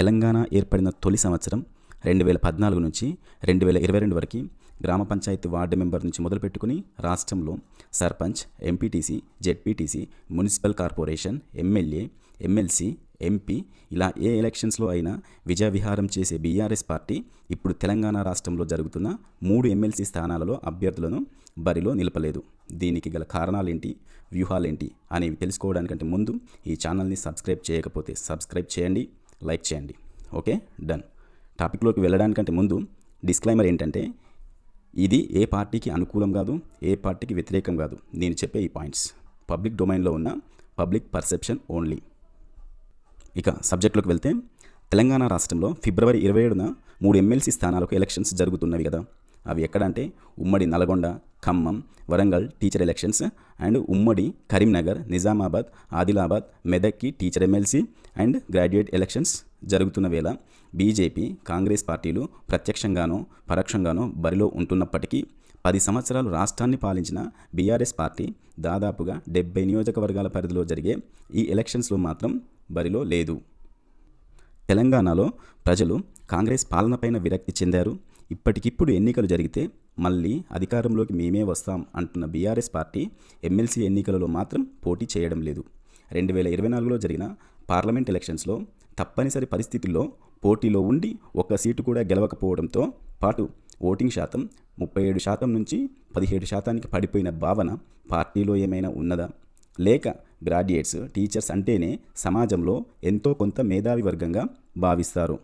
తెలంగాణ ఏర్పడిన తొలి సంవత్సరం రెండు వేల పద్నాలుగు నుంచి రెండు వేల ఇరవై రెండు వరకు గ్రామ పంచాయతీ వార్డు మెంబర్ నుంచి మొదలుపెట్టుకుని రాష్ట్రంలో sarpanch MPTC ZPTC municipal corporation MLA MLC MP ఇలా ఏ ఎలక్షన్స్లో అయినా విజయ విహారం చేసే బీఆర్ఎస్ పార్టీ ఇప్పుడు తెలంగాణ రాష్ట్రంలో జరుగుతున్న మూడు ఎమ్మెల్సీ స్థానాలలో అభ్యర్థులను బరిలో నిలపలేదు. దీనికి గల కారణాలేంటి? వ్యూహాలేంటి? అనేవి తెలుసుకోవడానికంటే ముందు ఈ ఛానల్ని సబ్స్క్రైబ్ చేయకపోతే సబ్స్క్రైబ్ చేయండి. లైక్ చేయండి. ఓకే? డన్. టాపిక్లోకి వెళ్ళడానికంటే ముందు డిస్క్లైమర్ ఏంటంటే ఇది ఏ పార్టీకి అనుకూలం కాదు ఏ పార్టీకి వ్యతిరేకం కాదు. నేను చెప్పే ఈ పాయింట్స్. పబ్లిక్ డొమైన్లో ఉన్న పబ్లిక్ పర్సెప్షన్ ఓన్లీ. ఇక సబ్జెక్టులోకి వెళ్తే తెలంగాణ రాష్ట్రంలో ఫిబ్రవరి ఇరవై ఏడున మూడు ఎమ్మెల్సీ స్థానాలకు ఎలక్షన్స్ జరుగుతున్నవి కదా. అవి ఎక్కడంటే ఉమ్మడి Nalgonda Khammam Warangal teacher elections and ఉమ్మడి Karimnagar Nizamabad Adilabad మెదక్కి teacher MLC and graduate elections జరుగుతున్న వేళ బీజేపీ కాంగ్రెస్ పార్టీలు ప్రత్యక్షంగానో పరోక్షంగానో బరిలో ఉంటున్నప్పటికీ పది సంవత్సరాలు రాష్ట్రాన్ని పాలించిన బీఆర్ఎస్ పార్టీ దాదాపుగా డెబ్బై నియోజకవర్గాల పరిధిలో జరిగే ఈ ఎలక్షన్స్లో మాత్రం బరిలో లేదు. తెలంగాణలో ప్రజలు కాంగ్రెస్ పాలనపైన విరక్తి చెందారు. ఇప్పటికిప్పుడు ఎన్నికలు జరిగితే మళ్ళీ అధికారంలోకి మేమే వస్తాం అంటున్న బీఆర్ఎస్ పార్టీ ఎమ్మెల్సీ ఎన్నికలలో మాత్రం పోటీ చేయడం లేదు. రెండు వేల ఇరవై నాలుగులో జరిగిన పార్లమెంట్ ఎలక్షన్స్లో తప్పనిసరి పరిస్థితుల్లో పోటీలో ఉండి ఒక్క సీటు కూడా గెలవకపోవడంతో పాటు ఓటింగ్ శాతం ముప్పై ఏడు శాతం నుంచి పదిహేడు శాతానికి పడిపోయిన భావన పార్టీలో ఏమైనా ఉన్నదా? లేక గ్రాడ్యుయేట్స్ టీచర్స్ అంటేనే సమాజంలో ఎంతో కొంత మేధావి వర్గంగా భావిస్తారు?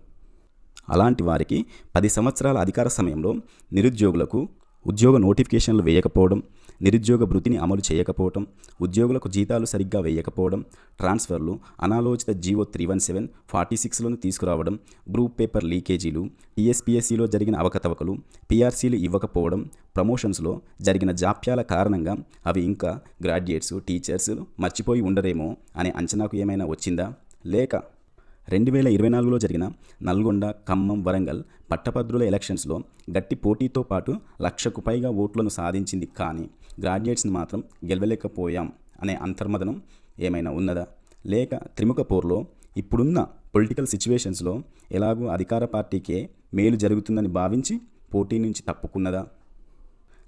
అలాంటి వారికి పది సంవత్సరాల అధికార సమయంలో నిరుద్యోగులకు ఉద్యోగ నోటిఫికేషన్లు వేయకపోవడం నిరుద్యోగ భృతిని అమలు చేయకపోవడం ఉద్యోగులకు జీతాలు సరిగ్గా వేయకపోవడం ట్రాన్స్ఫర్లు అనాలోచిత GO three one seven forty సిక్స్లను తీసుకురావడం గ్రూప్ పేపర్ లీకేజీలు టీఎస్పీఎస్సీలో జరిగిన అవకతవకలు పీఆర్సీలు ఇవ్వకపోవడం ప్రమోషన్స్లో జరిగిన జాప్యాల కారణంగా అవి ఇంకా గ్రాడ్యుయేట్స్ టీచర్స్ మర్చిపోయి ఉండరేమో అనే అంచనాకు ఏమైనా వచ్చిందా? లేక రెండు వేల ఇరవై నాలుగులో జరిగిన నల్గొండ ఖమ్మం వరంగల్ పట్టభద్రుల ఎలక్షన్స్లో గట్టి పోటీతో పాటు లక్షకు పైగా ఓట్లను సాధించింది కానీ గ్రాడ్యుయేట్స్ని మాత్రం గెలవలేకపోయాం అనే అంతర్మదనం ఏమైనా ఉన్నదా? లేక త్రిముఖ పోర్లో ఇప్పుడున్న పొలిటికల్ సిచ్యువేషన్స్లో ఎలాగూ అధికార పార్టీకే మేలు జరుగుతుందని భావించి పోటీ నుంచి తప్పుకున్నదా?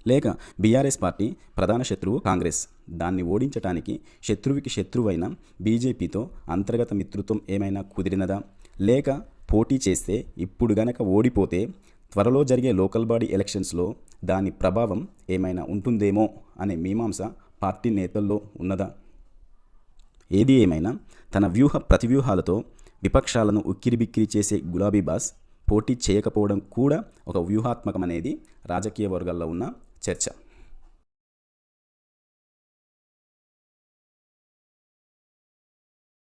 లేక బీఆర్ఎస్ పార్టీ ప్రధాన శత్రువు కాంగ్రెస్. దాన్ని ఓడించటానికి శత్రువుకి శత్రువైన బీజేపీతో అంతర్గత మిత్రుత్వం ఏమైనా కుదిరినదా? లేక పోటీ చేస్తే ఇప్పుడు గనక ఓడిపోతే త్వరలో జరిగే లోకల్ బాడీ ఎలక్షన్స్లో దాని ప్రభావం ఏమైనా ఉంటుందేమో అనే మీమాంస పార్టీ నేతల్లో ఉన్నదా? ఏది ఏమైనా తన వ్యూహ ప్రతివ్యూహాలతో విపక్షాలను ఉక్కిరిబిక్కిరి చేసే గులాబీ బాస్ పోటీ చేయకపోవడం కూడా ఒక వ్యూహాత్మకమనేది రాజకీయ వర్గాల్లో ఉన్న Chao, chao.